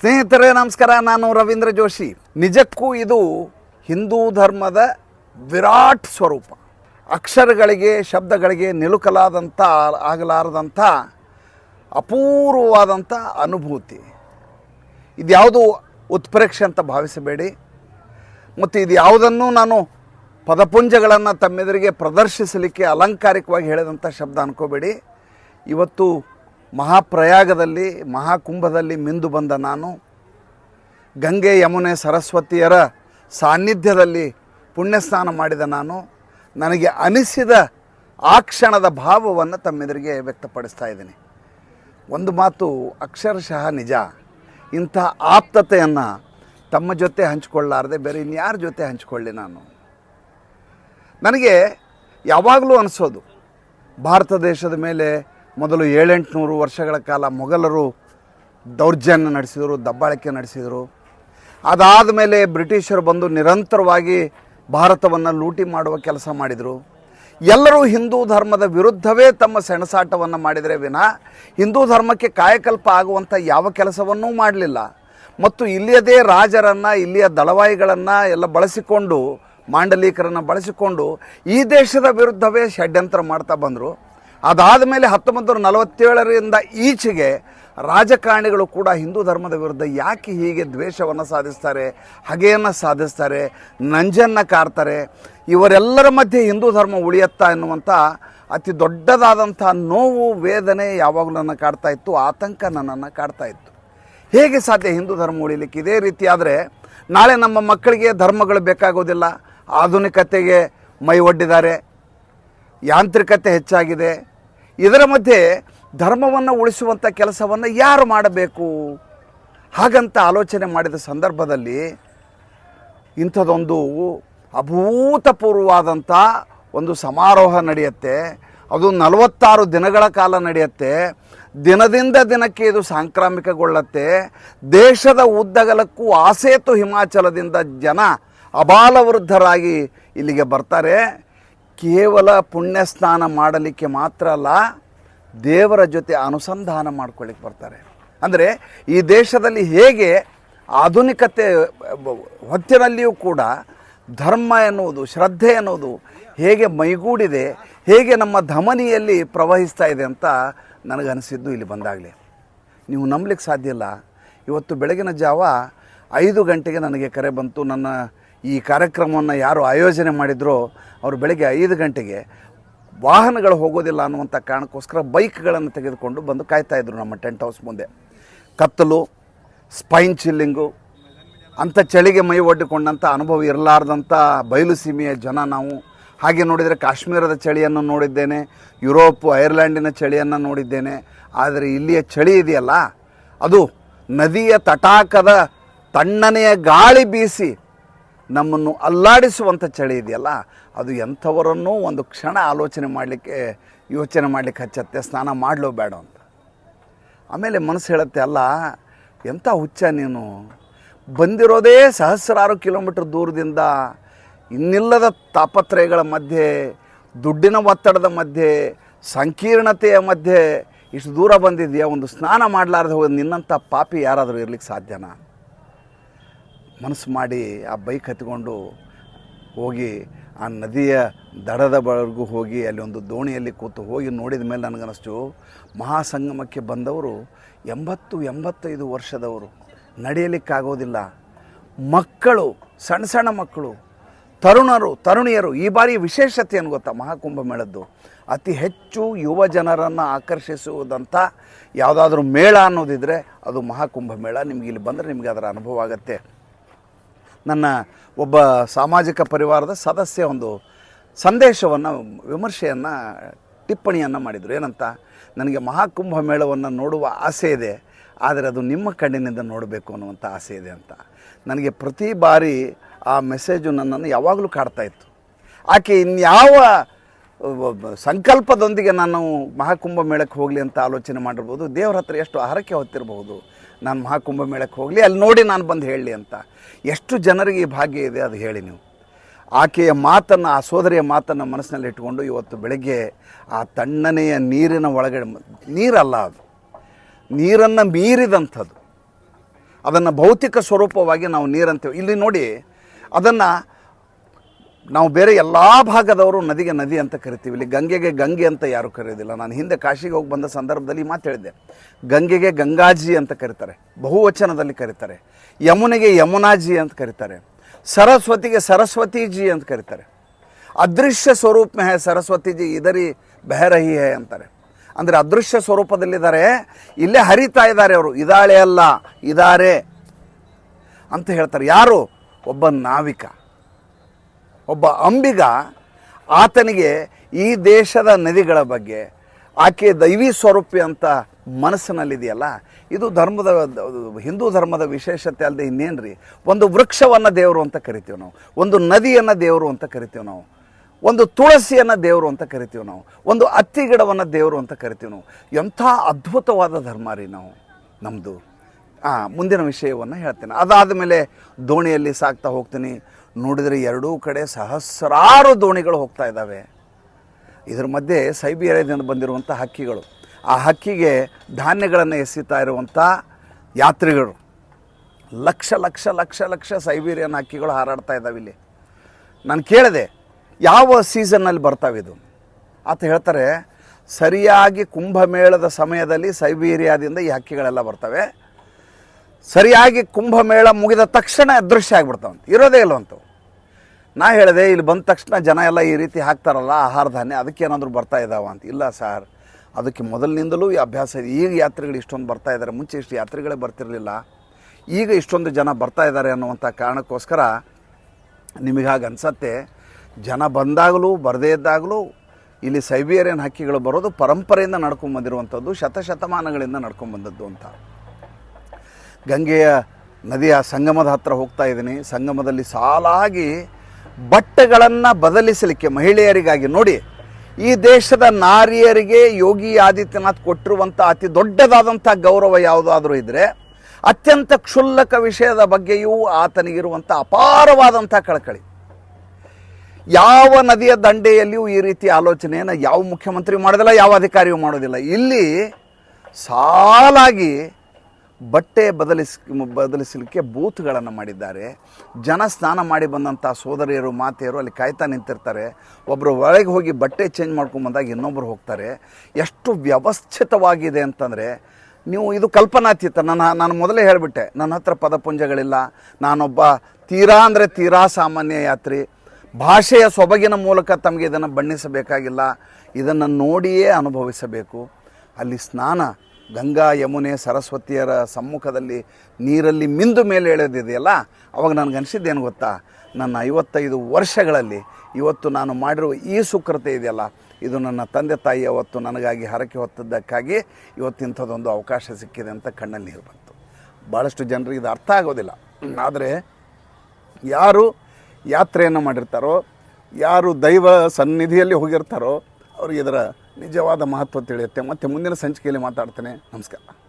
ಸ್ನೇಹಿತರೇ, ನಮಸ್ಕಾರ. ನಾನು ರವೀಂದ್ರ ಜೋಶಿ. ನಿಜಕ್ಕೂ ಇದು ಹಿಂದೂ ಧರ್ಮದ ವಿರಾಟ್ ಸ್ವರೂಪ. ಅಕ್ಷರಗಳಿಗೆ, ಶಬ್ದಗಳಿಗೆ ನಿಲುಕಲಾದಂಥ, ಆಗಲಾರದಂಥ, ಅಪೂರ್ವವಾದಂಥ ಅನುಭೂತಿ. ಇದ್ಯಾವುದು ಉತ್ಪ್ರೇಕ್ಷೆ ಅಂತ ಭಾವಿಸಬೇಡಿ. ಮತ್ತು ಇದು ಯಾವುದನ್ನು ನಾನು ಪದಪುಂಜಗಳನ್ನು ತಮ್ಮೆದುರಿಗೆ ಪ್ರದರ್ಶಿಸಲಿಕ್ಕೆ ಅಲಂಕಾರಿಕವಾಗಿ ಹೇಳಿದಂಥ ಶಬ್ದ ಅನ್ಕೋಬೇಡಿ. ಇವತ್ತು ಮಹಾಪ್ರಯಾಗದಲ್ಲಿ, ಮಹಾಕುಂಭದಲ್ಲಿ ಮಿಂದು ಬಂದ ನಾನು, ಗಂಗೆ ಯಮುನೆ ಸರಸ್ವತಿಯರ ಸಾನ್ನಿಧ್ಯದಲ್ಲಿ ಪುಣ್ಯಸ್ನಾನ ಮಾಡಿದ ನಾನು, ನನಗೆ ಅನಿಸಿದ ಆ ಕ್ಷಣದ ಭಾವವನ್ನು ತಮ್ಮೆದುರಿಗೆ ವ್ಯಕ್ತಪಡಿಸ್ತಾ ಇದ್ದೀನಿ. ಒಂದು ಮಾತು ಅಕ್ಷರಶಃ ನಿಜ. ಇಂಥ ಆಪ್ತತೆಯನ್ನು ತಮ್ಮ ಜೊತೆ ಹಂಚಿಕೊಳ್ಳಾರದೆ, ಬೇರೆ ಇನ್ಯಾರ ಜೊತೆ ಹಂಚಿಕೊಳ್ಳಿ ನಾನು. ನನಗೆ ಯಾವಾಗಲೂ ಅನಿಸೋದು, ಭಾರತ ದೇಶದ ಮೇಲೆ ಮೊದಲು ಏಳೆಂಟುನೂರು ವರ್ಷಗಳ ಕಾಲ ಮೊಘಲರು ದೌರ್ಜನ್ಯ ನಡೆಸಿದರು, ದಬ್ಬಾಳಿಕೆ ನಡೆಸಿದರು. ಅದಾದ ಮೇಲೆ ಬ್ರಿಟಿಷರು ಬಂದು ನಿರಂತರವಾಗಿ ಭಾರತವನ್ನು ಲೂಟಿ ಮಾಡುವ ಕೆಲಸ ಮಾಡಿದರು. ಎಲ್ಲರೂ ಹಿಂದೂ ಧರ್ಮದ ವಿರುದ್ಧವೇ ತಮ್ಮ ಸೆಣಸಾಟವನ್ನು ಮಾಡಿದರೆ ವಿನ ಹಿಂದೂ ಧರ್ಮಕ್ಕೆ ಕಾಯಕಲ್ಪ ಆಗುವಂಥ ಯಾವ ಕೆಲಸವನ್ನೂ ಮಾಡಲಿಲ್ಲ. ಮತ್ತು ಇಲ್ಲಿಯದೇ ರಾಜರನ್ನು, ಇಲ್ಲಿಯ ದಳವಾಯಿಗಳನ್ನು ಎಲ್ಲ ಬಳಸಿಕೊಂಡು, ಮಾಂಡಲೀಕರನ್ನು ಬಳಸಿಕೊಂಡು ಈ ದೇಶದ ವಿರುದ್ಧವೇ ಷಡ್ಯಂತ್ರ ಮಾಡ್ತಾ ಬಂದರು. ಅದಾದ ಮೇಲೆ ಹತ್ತೊಂಬತ್ತು ನೂರ ನಲವತ್ತೇಳರಿಂದ ಈಚೆಗೆ ರಾಜಕಾರಣಿಗಳು ಕೂಡ ಹಿಂದೂ ಧರ್ಮದ ವಿರುದ್ಧ ಯಾಕೆ ಹೀಗೆ ದ್ವೇಷವನ್ನು ಸಾಧಿಸ್ತಾರೆ, ಹಗೆಯನ್ನು ಸಾಧಿಸ್ತಾರೆ, ನಂಜನ್ನು ಕಾರ್ತಾರೆ, ಇವರೆಲ್ಲರ ಮಧ್ಯೆ ಹಿಂದೂ ಧರ್ಮ ಉಳಿಯತ್ತಾ ಎನ್ನುವಂಥ ಅತಿ ದೊಡ್ಡದಾದಂಥ ನೋವು, ವೇದನೆ ಯಾವಾಗಲೂ ನನ್ನ ಕಾಡ್ತಾ ಇತ್ತು, ಆತಂಕ ನನ್ನನ್ನು ಕಾಡ್ತಾ ಇತ್ತು. ಹೇಗೆ ಸಾಧ್ಯ ಹಿಂದೂ ಧರ್ಮ ಉಳಿಲಿಕ್ಕೆ? ಇದೇ ರೀತಿಯಾದರೆ ನಾಳೆ ನಮ್ಮ ಮಕ್ಕಳಿಗೆ ಧರ್ಮಗಳು ಬೇಕಾಗೋದಿಲ್ಲ, ಆಧುನಿಕತೆಗೆ ಮೈ ಒಡ್ಡಿದ್ದಾರೆ ಯಾಂತ್ರಿಕತೆ ಹೆಚ್ಚಾಗಿದೆ. ಇದರ ಮಧ್ಯೆ ಧರ್ಮವನ್ನು ಉಳಿಸುವಂಥ ಕೆಲಸವನ್ನು ಯಾರು ಮಾಡಬೇಕು? ಹಾಗಂತ ಆಲೋಚನೆ ಮಾಡಿದ ಸಂದರ್ಭದಲ್ಲಿ ಇಂಥದ್ದೊಂದು ಅಭೂತಪೂರ್ವವಾದಂಥ ಒಂದು ಸಮಾರೋಹ ನಡೆಯುತ್ತೆ. ಅದು ನಲವತ್ತಾರು ದಿನಗಳ ಕಾಲ ನಡೆಯುತ್ತೆ. ದಿನದಿಂದ ದಿನಕ್ಕೆ ಇದು ಸಾಂಕ್ರಾಮಿಕಗೊಳ್ಳುತ್ತೆ. ದೇಶದ ಉದ್ದಗಲಕ್ಕೂ ಆಸೇತು ಹಿಮಾಚಲದಿಂದ ಜನ ಅಬಾಲವೃದ್ಧರಾಗಿ ಇಲ್ಲಿಗೆ ಬರ್ತಾರೆ. ಕೇವಲ ಪುಣ್ಯ ಸ್ನಾನ ಮಾಡಲಿಕ್ಕೆ ಮಾತ್ರ ಅಲ್ಲ, ದೇವರ ಜೊತೆ ಅನುಸಂಧಾನ ಮಾಡ್ಕೊಳ್ಳಿಕ್ಕೆ ಬರ್ತಾರೆ. ಅಂದರೆ ಈ ದೇಶದಲ್ಲಿ ಹೇಗೆ ಆಧುನಿಕತೆ ಹೊತ್ತಿನಲ್ಲಿಯೂ ಕೂಡ ಧರ್ಮ ಎನ್ನುವುದು, ಶ್ರದ್ಧೆ ಎನ್ನುವುದು ಹೇಗೆ ಮೈಗೂಡಿದೆ, ಹೇಗೆ ನಮ್ಮ ಧಮನಿಯಲ್ಲಿ ಪ್ರವಹಿಸ್ತಾ ಇದೆ ಅಂತ ನನಗನಿಸಿದ್ದು ಇಲ್ಲಿ ಬಂದಾಗಲೇ. ನೀವು ನಂಬಲಿಕ್ಕೆ ಸಾಧ್ಯ ಇಲ್ಲ. ಇವತ್ತು ಬೆಳಗಿನ ಜಾವ ಐದು ಗಂಟೆಗೆ ನನಗೆ ಕರೆ ಬಂತು. ನನ್ನ ಈ ಕಾರ್ಯಕ್ರಮವನ್ನು ಯಾರು ಆಯೋಜನೆ ಮಾಡಿದ್ರೋ ಅವರು ಬೆಳಗ್ಗೆ ಐದು ಗಂಟೆಗೆ ವಾಹನಗಳು ಹೋಗೋದಿಲ್ಲ ಅನ್ನುವಂಥ ಕಾರಣಕ್ಕೋಸ್ಕರ ಬೈಕ್ಗಳನ್ನು ತೆಗೆದುಕೊಂಡು ಬಂದು ಕಾಯ್ತಾ ಇದ್ದರು ನಮ್ಮ ಟೆಂಟ್ ಹೌಸ್ ಮುಂದೆ. ಕತ್ತಲು, ಸ್ಪೈನ್ ಚಿಲ್ಲಿಂಗು, ಅಂಥ ಚಳಿಗೆ ಮೈ ಒಡ್ಡಿಕೊಂಡಂಥ ಅನುಭವ ಇರಲಾರ್ದಂಥ ಬಯಲು ಸೀಮೆಯ ಜನ ನಾವು. ಹಾಗೆ ನೋಡಿದರೆ ಕಾಶ್ಮೀರದ ಚಳಿಯನ್ನು ನೋಡಿದ್ದೇನೆ, ಯುರೋಪು ಐರ್ಲ್ಯಾಂಡಿನ ಚಳಿಯನ್ನು ನೋಡಿದ್ದೇನೆ. ಆದರೆ ಇಲ್ಲಿಯ ಚಳಿ ಇದೆಯಲ್ಲ, ಅದು ನದಿಯ ತಟಾಕದ ತಣ್ಣನೆಯ ಗಾಳಿ ಬೀಸಿ ನಮ್ಮನ್ನು ಅಲ್ಲಾಡಿಸುವಂಥ ಚಳಿ ಇದೆಯಲ್ಲ, ಅದು ಎಂಥವರನ್ನೂ ಒಂದು ಕ್ಷಣ ಆಲೋಚನೆ ಮಾಡಲಿಕ್ಕೆ, ಯೋಚನೆ ಮಾಡಲಿಕ್ಕೆ ಹಚ್ಚತ್ತೆ, ಸ್ನಾನ ಮಾಡಲೋ ಬೇಡ ಅಂತ. ಆಮೇಲೆ ಮನಸ್ಸು ಹೇಳುತ್ತೆ, ಅಲ್ಲ, ಎಂಥ ಹುಚ್ಚ ನೀನು? ಬಂದಿರೋದೇ ಸಹಸ್ರಾರು ಕಿಲೋಮೀಟರ್ ದೂರದಿಂದ ಇನ್ನಿಲ್ಲದ ತಾಪತ್ರಯಗಳ ಮಧ್ಯೆ, ದುಡ್ಡಿನ ಒತ್ತಡದ ಮಧ್ಯೆ, ಸಂಕೀರ್ಣತೆಯ ಮಧ್ಯೆ ಇಷ್ಟು ದೂರ ಬಂದಿದೆಯಾ ಒಂದು ಸ್ನಾನ ಮಾಡಲಾರ್ದು ಹೋಗಿ ನಿನ್ನಂಥ ಪಾಪಿ ಯಾರಾದರೂ ಇರಲಿಕ್ಕೆ ಸಾಧ್ಯನಾ? ಮನಸ್ಸು ಮಾಡಿ ಆ ಬೈಕ್ ಹತ್ಕೊಂಡು ಹೋಗಿ ಆ ನದಿಯ ದಡದ ದಡದವರೆಗೂ ಹೋಗಿ ಅಲ್ಲಿ ಒಂದು ದೋಣಿಯಲ್ಲಿ ಕೂತು ಹೋಗಿ ನೋಡಿದ ಮೇಲೆ ನನಗನ್ನಿಸ್ತು ಮಹಾಸಂಗಮಕ್ಕೆ ಬಂದವರು ಎಂಬತ್ತು, ಎಂಬತ್ತೈದು ವರ್ಷದವರು. ನಡೆಯಲಿಕ್ಕಾಗೋದಿಲ್ಲ. ಮಕ್ಕಳು, ಸಣ್ಣ ಸಣ್ಣ ಮಕ್ಕಳು, ತರುಣರು, ತರುಣಿಯರು, ಈ ಬಾರಿ ವಿಶೇಷತೆ ಏನು ಗೊತ್ತಾ? ಮಹಾಕುಂಭ ಮೇಳದ್ದು. ಅತಿ ಹೆಚ್ಚು ಯುವ ಜನರನ್ನು ಆಕರ್ಷಿಸುವುದಂಥ ಯಾವುದಾದ್ರೂ ಮೇಳ ಅನ್ನೋದಿದ್ರೆ ಅದು ಮಹಾಕುಂಭ ಮೇಳ. ನಿಮಗೆ ಇಲ್ಲಿ ಬಂದರೆ ನಿಮಗೆ ಅದರ ಅನುಭವ ಆಗುತ್ತೆ. ನನ್ನ ಒಬ್ಬ ಸಾಮಾಜಿಕ ಪರಿವಾರದ ಸದಸ್ಯ ಒಂದು ಸಂದೇಶವನ್ನು, ವಿಮರ್ಶೆಯನ್ನು, ಟಿಪ್ಪಣಿಯನ್ನು ಮಾಡಿದರು. ಏನಂತ? ನನಗೆ ಮಹಾಕುಂಭ ಮೇಳವನ್ನು ನೋಡುವ ಆಸೆ ಇದೆ, ಆದರೆ ಅದು ನಿಮ್ಮ ಕಣ್ಣಿನಿಂದ ನೋಡಬೇಕು ಅನ್ನುವಂಥ ಆಸೆ ಇದೆ ಅಂತ. ನನಗೆ ಪ್ರತಿ ಬಾರಿ ಆ ಮೆಸೇಜು ನನ್ನನ್ನು ಯಾವಾಗಲೂ ಕಾಡ್ತಾ ಇತ್ತು. ಆಕೆ ಇನ್ಯಾವ ಸಂಕಲ್ಪದೊಂದಿಗೆ ನಾನು ಮಹಾಕುಂಭ ಮೇಳಕ್ಕೆ ಹೋಗಲಿ ಅಂತ ಆಲೋಚನೆ ಮಾಡಿರ್ಬೋದು, ದೇವರ ಹತ್ರ ಎಷ್ಟು ಹರಕೆ ಹೊತ್ತಿರಬಹುದು ನಾನು ಮಹಾಕುಂಭ ಮೇಳಕ್ಕೆ ಹೋಗಲಿ, ಅಲ್ಲಿ ನೋಡಿ ನಾನು ಬಂದು ಹೇಳಲಿ ಅಂತ. ಎಷ್ಟು ಜನರಿಗೆ ಈ ಭಾಗ್ಯ ಇದೆ ಅದು ಹೇಳಿ ನೀವು. ಆಕೆಯ ಮಾತನ್ನು, ಆ ಸೋದರಿಯ ಮಾತನ್ನು ಮನಸ್ಸಿನಲ್ಲಿ ಇಟ್ಕೊಂಡು ಇವತ್ತು ಬೆಳಗ್ಗೆ ಆ ತಣ್ಣನೆಯ ನೀರಿನ ಒಳಗಡೆ, ನೀರಲ್ಲ ಅದು. ನೀರನ್ನು ಮೀರಿದಂಥದ್ದು. ಅದನ್ನು ಭೌತಿಕ ಸ್ವರೂಪವಾಗಿ ನಾವು ನೀರಂತೇವೆ. ಇಲ್ಲಿ ನೋಡಿ, ಅದನ್ನು ನಾವು ಬೇರೆ ಎಲ್ಲ ಭಾಗದವರು ನದಿಗೆ ನದಿ ಅಂತ ಕರಿತೀವಿ. ಇಲ್ಲಿ ಗಂಗೆಗೆ ಗಂಗೆ ಅಂತ ಯಾರು ಕರೆಯೋದಿಲ್ಲ. ನಾನು ಹಿಂದೆ ಕಾಶಿಗೆ ಹೋಗಿ ಬಂದ ಸಂದರ್ಭದಲ್ಲಿ ಮಾತು ಹೇಳಿದ್ದೆ. ಗಂಗೆಗೆ ಗಂಗಾಜಿ ಅಂತ ಕರೀತಾರೆ. ಬಹುವಚನದಲ್ಲಿ ಕರೀತಾರೆ. ಯಮುನೆಗೆ ಯಮುನಾಜಿ ಅಂತ ಕರೀತಾರೆ. ಸರಸ್ವತಿಗೆ ಸರಸ್ವತಿಜಿ ಅಂತ ಕರೀತಾರೆ. ಅದೃಶ್ಯ ಸ್ವರೂಪ ಹೇ ಸರಸ್ವತಿಜಿ ಇದರಿ ಬೆಹರಹಿ ಹೇ ಅಂತಾರೆ. ಅಂದರೆ ಅದೃಶ್ಯ ಸ್ವರೂಪದಲ್ಲಿದ್ದಾರೆ. ಇಲ್ಲೇ ಹರಿತಾ ಇದ್ದಾರೆ ಅವರು. ಇದಾಳೆ ಅಲ್ಲ, ಇದಾರೆ ಅಂತ ಹೇಳ್ತಾರೆ. ಯಾರು? ಒಬ್ಬ ನಾವಿಕ. ಒಬ್ಬ ಅಂಬಿಗ ಆತನಿಗೆ ಈ ದೇಶದ ನದಿಗಳ ಬಗ್ಗೆ, ಆಕೆ ದೈವಿ ಸ್ವರೂಪಿ ಅಂತ ಮನಸ್ಸಿನಲ್ಲಿದೆಯಲ್ಲ? ಇದು ಧರ್ಮದ, ಹಿಂದೂ ಧರ್ಮದ ವಿಶೇಷತೆ ಅಲ್ಲದೆ ರೀ ಒಂದು ವೃಕ್ಷವನ್ನು ದೇವರು ಅಂತ ಕರಿತೀವಿ ನಾವು, ಒಂದು ನದಿಯನ್ನು ದೇವರು ಅಂತ ಕರಿತೀವಿ ನಾವು, ಒಂದು ತುಳಸಿಯನ್ನು ದೇವರು ಅಂತ ಕರಿತೀವಿ ನಾವು, ಒಂದು ಅತ್ತಿ ಗಿಡವನ್ನು ದೇವರು ಅಂತ ಕರಿತೀವಿ ನಾವು. ಎಂಥ ಅದ್ಭುತವಾದ ಧರ್ಮ ರೀ ನಾವು ನಮ್ಮದು ಮುಂದಿನ ವಿಷಯವನ್ನು ಹೇಳ್ತೇನೆ. ಅದಾದ ಮೇಲೆ ದೋಣಿಯಲ್ಲಿ ಸಾಕ್ತಾ ಹೋಗ್ತೀನಿ. ನೋಡಿದರೆ ಎರಡೂ ಕಡೆ ಸಹಸ್ರಾರು ದೋಣಿಗಳು ಹೋಗ್ತಾ ಇದ್ದಾವೆ. ಇದರ ಮಧ್ಯೆ ಸೈಬೀರಿಯಾದಿಂದ ಬಂದಿರುವಂಥ ಹಕ್ಕಿಗಳು. ಆ ಹಕ್ಕಿಗೆ ಧಾನ್ಯಗಳನ್ನು ಎಸಿತಾ ಇರುವಂಥ ಯಾತ್ರಿಗಳು ಲಕ್ಷ ಲಕ್ಷ ಲಕ್ಷ ಲಕ್ಷ ಸೈಬೀರಿಯನ್ ಹಕ್ಕಿಗಳು ಹಾರಾಡ್ತಾ ಇದ್ದಾವೆ ಇಲ್ಲಿ. ನಾನು ಕೇಳಿದೆ, ಯಾವ ಸೀಸನ್ನಲ್ಲಿ ಬರ್ತಾವೆ ಇದು? ಆತ ಹೇಳ್ತಾರೆ, ಸರಿಯಾಗಿ ಕುಂಭಮೇಳದ ಸಮಯದಲ್ಲಿ ಸೈಬೀರಿಯಾದಿಂದ ಈ ಹಕ್ಕಿಗಳೆಲ್ಲ ಬರ್ತವೆ. ಸರಿಯಾಗಿ ಕುಂಭಮೇಳ ಮುಗಿದ ತಕ್ಷಣ ಅದೃಶ್ಯ ಆಗಿಬಿಡ್ತಾವಂತ. ಇರೋದೇ ಇಲ್ಲವಂತವು ನಾ ಹೇಳಿದೆ, ಇಲ್ಲಿ ಬಂದ ತಕ್ಷಣ ಜನ ಎಲ್ಲ ಈ ರೀತಿ ಹಾಕ್ತಾರಲ್ಲ, ಆಹಾರ ಧಾನ್ಯ, ಅದಕ್ಕೆ ಏನಾದರೂ ಬರ್ತಾ ಇದ್ದಾವ ಅಂತ. ಇಲ್ಲ ಸರ್, ಅದಕ್ಕೆ ಮೊದಲಿನಿಂದಲೂ ಈ ಅಭ್ಯಾಸ ಈಗ ಯಾತ್ರೆಗಳು ಇಷ್ಟೊಂದು ಬರ್ತಾ ಇದ್ದಾರೆ ಮುಂಚೆ ಇಷ್ಟು ಯಾತ್ರೆಗಳೇ ಬರ್ತಿರಲಿಲ್ಲ. ಈಗ ಇಷ್ಟೊಂದು ಜನ ಬರ್ತಾ ಇದ್ದಾರೆ ಅನ್ನುವಂಥ ಕಾರಣಕ್ಕೋಸ್ಕರ ನಿಮಗೆ ಅನ್ಸತ್ತೆ, ಜನ ಬಂದಾಗಲೂ, ಬರದೇ ಇದ್ದಾಗಲೂ, ಇಲ್ಲಿ ಸೈಬೇರಿಯನ್ ಹಕ್ಕಿಗಳು ಬರೋದು ಪರಂಪರೆಯಿಂದ ನಡ್ಕೊಂಬಂದಿರುವಂಥದ್ದು ಶತಶತಮಾನಗಳಿಂದ ನಡ್ಕೊಂಬಂದದ್ದು ಅಂತ. ಗಂಗೆಯ ನದಿಯ ಸಂಗಮದ ಹತ್ರ ಹೋಗ್ತಾ ಇದ್ದೀನಿ. ಸಂಗಮದಲ್ಲಿ ಸಾಲಾಗಿ ಬಟ್ಟೆಗಳನ್ನು ಬದಲಿಸಲಿಕ್ಕೆ ಮಹಿಳೆಯರಿಗಾಗಿ ನೋಡಿ, ಈ ದೇಶದ ನಾರಿಯರಿಗೆ ಯೋಗಿ ಆದಿತ್ಯನಾಥ್ ಕೊಟ್ಟಿರುವಂಥ ಅತಿ ದೊಡ್ಡದಾದಂಥ ಗೌರವ ಯಾವುದಾದ್ರೂ ಇದ್ದರೆ ಅತ್ಯಂತ ಕ್ಷುಲ್ಲಕ ವಿಷಯದ ಬಗ್ಗೆಯೂ ಆತನಿಗಿರುವಂಥ ಅಪಾರವಾದಂಥ ಕಳಕಳಿ. ಯಾವ ನದಿಯ ದಂಡೆಯಲ್ಲಿಯೂ ಈ ರೀತಿ ಆಲೋಚನೆಯನ್ನು ಯಾವ ಮುಖ್ಯಮಂತ್ರಿ ಮಾಡೋದಿಲ್ಲ, ಯಾವ ಅಧಿಕಾರಿಯೂ ಮಾಡೋದಿಲ್ಲ. ಇಲ್ಲಿ ಸಾಲಾಗಿ ಬಟ್ಟೆ ಬದಲಿಸ್, ಬದಲಿಸಲಿಕ್ಕೆ ಬೂತ್ಗಳನ್ನು ಮಾಡಿದ್ದಾರೆ. ಜನ ಸ್ನಾನ ಮಾಡಿ ಬಂದಂಥ ಸೋದರಿಯರು, ಮಾತೆಯರು ಅಲ್ಲಿ ಕಾಯ್ತಾ ನಿಂತಿರ್ತಾರೆ. ಒಬ್ಬರು ಒಳಗೆ ಹೋಗಿ ಬಟ್ಟೆ ಚೇಂಜ್ ಮಾಡ್ಕೊಂಡು ಬಂದಾಗ ಇನ್ನೊಬ್ಬರು ಹೋಗ್ತಾರೆ. ಎಷ್ಟು ವ್ಯವಸ್ಥಿತವಾಗಿದೆ ಅಂತಂದರೆ, ನೀವು ಇದು ಕಲ್ಪನಾತೀತ. ನನ್ನ, ನಾನು ಮೊದಲೇ ಹೇಳಿಬಿಟ್ಟೆ, ನನ್ನ ಹತ್ರ ಪದಪುಂಜಗಳಿಲ್ಲ. ನಾನೊಬ್ಬ ತೀರಾ ಅಂದರೆ ತೀರಾ ಸಾಮಾನ್ಯ ಯಾತ್ರಿ. ಭಾಷೆಯ ಸೊಬಗಿನ ಮೂಲಕ ತಮಗೆ ಇದನ್ನು ಬಣ್ಣಿಸಬೇಕಾಗಿಲ್ಲ. ಇದನ್ನು ನೋಡಿಯೇ ಅನುಭವಿಸಬೇಕು. ಅಲ್ಲಿ ಸ್ನಾನ ಗಂಗಾ ಯಮುನೆ ಸರಸ್ವತಿಯರ ಸಮ್ಮುಖದಲ್ಲಿ ನೀರಲ್ಲಿ ಮಿಂದು ಮೇಲೆ ಎಳೆದಿದೆಯಲ್ಲ, ಅವಾಗ ನನಗೆ ಅನಿಸಿದ್ದೇನು ಗೊತ್ತಾ? ನನ್ನ ಐವತ್ತೈದು ವರ್ಷಗಳಲ್ಲಿ ಇವತ್ತು ನಾನು ಮಾಡಿರುವ ಈ ಸುಕೃತೆ ಇದೆಯಲ್ಲ, ಇದು ನನ್ನ ತಂದೆ ತಾಯಿ ಅವತ್ತು ನನಗಾಗಿ ಹರಕೆ ಹೊತ್ತದ್ದಕ್ಕಾಗಿ ಇವತ್ತು ಇಂಥದ್ದೊಂದು ಅವಕಾಶ ಸಿಕ್ಕಿದೆ ಅಂತ ಕಣ್ಣಲ್ಲಿ ನೀರು ಬಂತು. ಭಾಳಷ್ಟು ಜನರಿಗೆ ಇದು ಅರ್ಥ ಆಗೋದಿಲ್ಲ. ಆದರೆ ಯಾರು ಯಾತ್ರೆಯನ್ನು ಮಾಡಿರ್ತಾರೋ, ಯಾರು ದೈವ ಸನ್ನಿಧಿಯಲ್ಲಿ ಹೋಗಿರ್ತಾರೋ, ಅವ್ರಿಗೆ ಇದರ ನಿಜವಾದ ಮಹತ್ವ ತಿಳಿಯುತ್ತೆ. ಮತ್ತು ಮುಂದಿನ ಸಂಚಿಕೆಯಲ್ಲಿ ಮಾತಾಡ್ತೇನೆ. ನಮಸ್ಕಾರ.